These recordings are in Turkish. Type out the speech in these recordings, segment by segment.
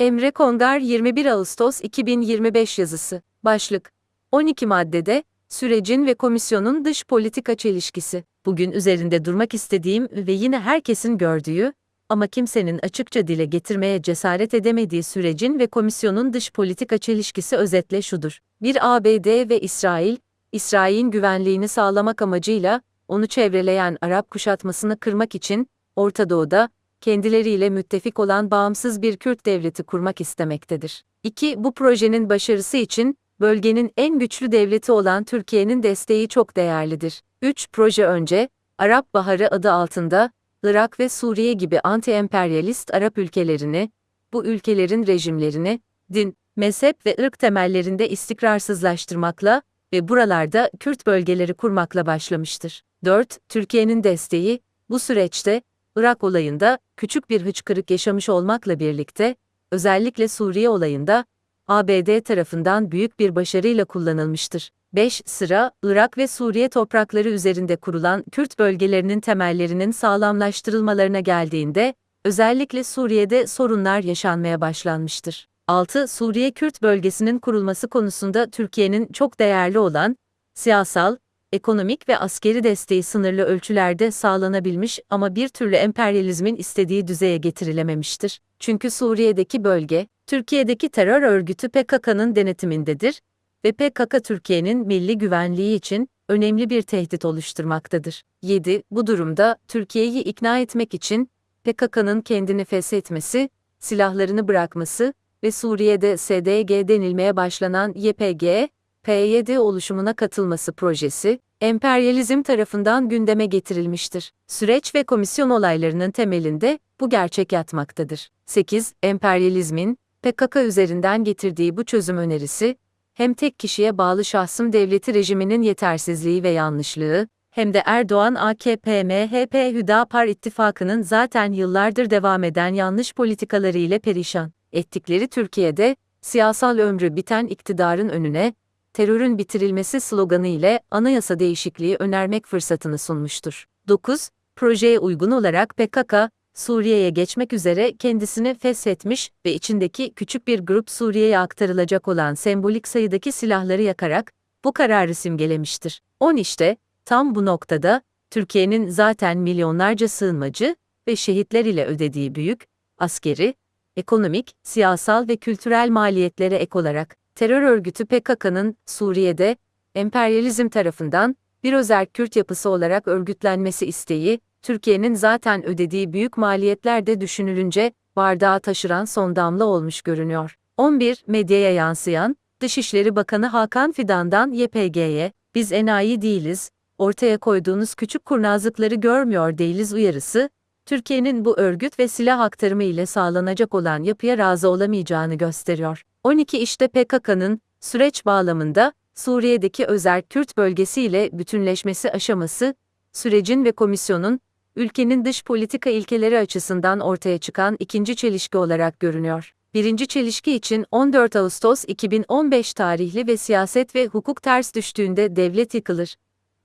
Emre Kongar 21 Ağustos 2025 yazısı. Başlık. 12 maddede, sürecin ve komisyonun dış politika çelişkisi. Bugün üzerinde durmak istediğim ve yine herkesin gördüğü ama kimsenin açıkça dile getirmeye cesaret edemediği sürecin ve komisyonun dış politika çelişkisi özetle şudur. Bir ABD ve İsrail, İsrail'in güvenliğini sağlamak amacıyla onu çevreleyen Arap kuşatmasını kırmak için Orta Doğu'da kendileriyle müttefik olan bağımsız bir Kürt devleti kurmak istemektedir. 2. Bu projenin başarısı için bölgenin en güçlü devleti olan Türkiye'nin desteği çok değerlidir. 3. Proje önce Arap Baharı adı altında Irak ve Suriye gibi anti-emperyalist Arap ülkelerini, bu ülkelerin rejimlerini, din, mezhep ve ırk temellerinde istikrarsızlaştırmakla ve buralarda Kürt bölgeleri kurmakla başlamıştır. 4. Türkiye'nin desteği, bu süreçte, Irak olayında küçük bir hıçkırık yaşamış olmakla birlikte, özellikle Suriye olayında, ABD tarafından büyük bir başarıyla kullanılmıştır. 5. Sıra, Irak ve Suriye toprakları üzerinde kurulan Kürt bölgelerinin temellerinin sağlamlaştırılmalarına geldiğinde, özellikle Suriye'de sorunlar yaşanmaya başlanmıştır. 6. Suriye Kürt bölgesinin kurulması konusunda Türkiye'nin çok değerli olan, siyasal, ekonomik ve askeri desteği sınırlı ölçülerde sağlanabilmiş ama bir türlü emperyalizmin istediği düzeye getirilememiştir. Çünkü Suriye'deki bölge, Türkiye'deki terör örgütü PKK'nın denetimindedir ve PKK Türkiye'nin milli güvenliği için önemli bir tehdit oluşturmaktadır. 7. Bu durumda Türkiye'yi ikna etmek için PKK'nın kendini feshetmesi, silahlarını bırakması ve Suriye'de SDG denilmeye başlanan YPG, PYD oluşumuna katılması projesi, emperyalizm tarafından gündeme getirilmiştir. Süreç ve komisyon olaylarının temelinde bu gerçek yatmaktadır. 8. Emperyalizmin, PKK üzerinden getirdiği bu çözüm önerisi, hem tek kişiye bağlı şahsım devleti rejiminin yetersizliği ve yanlışlığı, hem de Erdoğan AKP MHP Hüdapar ittifakının zaten yıllardır devam eden yanlış politikaları ile perişan ettikleri Türkiye'de, siyasal ömrü biten iktidarın önüne, terörün bitirilmesi sloganı ile anayasa değişikliği önermek fırsatını sunmuştur. 9. Projeye uygun olarak PKK, Suriye'ye geçmek üzere kendisini feshetmiş ve içindeki küçük bir grup Suriye'ye aktarılacak olan sembolik sayıdaki silahları yakarak bu kararı simgelemiştir. 10 işte, tam bu noktada, Türkiye'nin zaten milyonlarca sığınmacı ve şehitler ile ödediği büyük, askeri, ekonomik, siyasal ve kültürel maliyetlere ek olarak, terör örgütü PKK'nın Suriye'de, emperyalizm tarafından bir özel Kürt yapısı olarak örgütlenmesi isteği, Türkiye'nin zaten ödediği büyük maliyetler de düşünülünce bardağı taşıran son damla olmuş görünüyor. 11. Medyaya yansıyan, Dışişleri Bakanı Hakan Fidan'dan YPG'ye, biz enayi değiliz, ortaya koyduğunuz küçük kurnazlıkları görmüyor değiliz uyarısı, Türkiye'nin bu örgüt ve silah aktarımı ile sağlanacak olan yapıya razı olamayacağını gösteriyor. 12 işte PKK'nın, süreç bağlamında, Suriye'deki özel Kürt bölgesi ile bütünleşmesi aşaması, sürecin ve komisyonun, ülkenin dış politika ilkeleri açısından ortaya çıkan ikinci çelişki olarak görünüyor. Birinci çelişki için 14 Ağustos 2015 tarihli ve siyaset ve hukuk ters düştüğünde devlet yıkılır.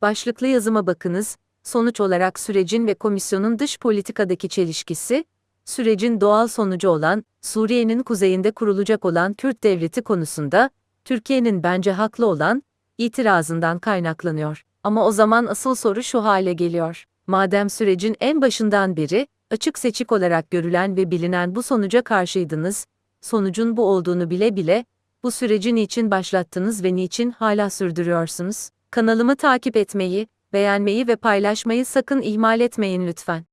Başlıklı yazıma bakınız, sonuç olarak sürecin ve komisyonun dış politikadaki çelişkisi, sürecin doğal sonucu olan, Suriye'nin kuzeyinde kurulacak olan Kürt devleti konusunda, Türkiye'nin bence haklı olan, itirazından kaynaklanıyor. Ama o zaman asıl soru şu hale geliyor. Madem sürecin en başından beri, açık seçik olarak görülen ve bilinen bu sonuca karşıydınız, sonucun bu olduğunu bile bile, bu süreci niçin başlattınız ve niçin hala sürdürüyorsunuz? Kanalımı takip etmeyi, beğenmeyi ve paylaşmayı sakın ihmal etmeyin lütfen.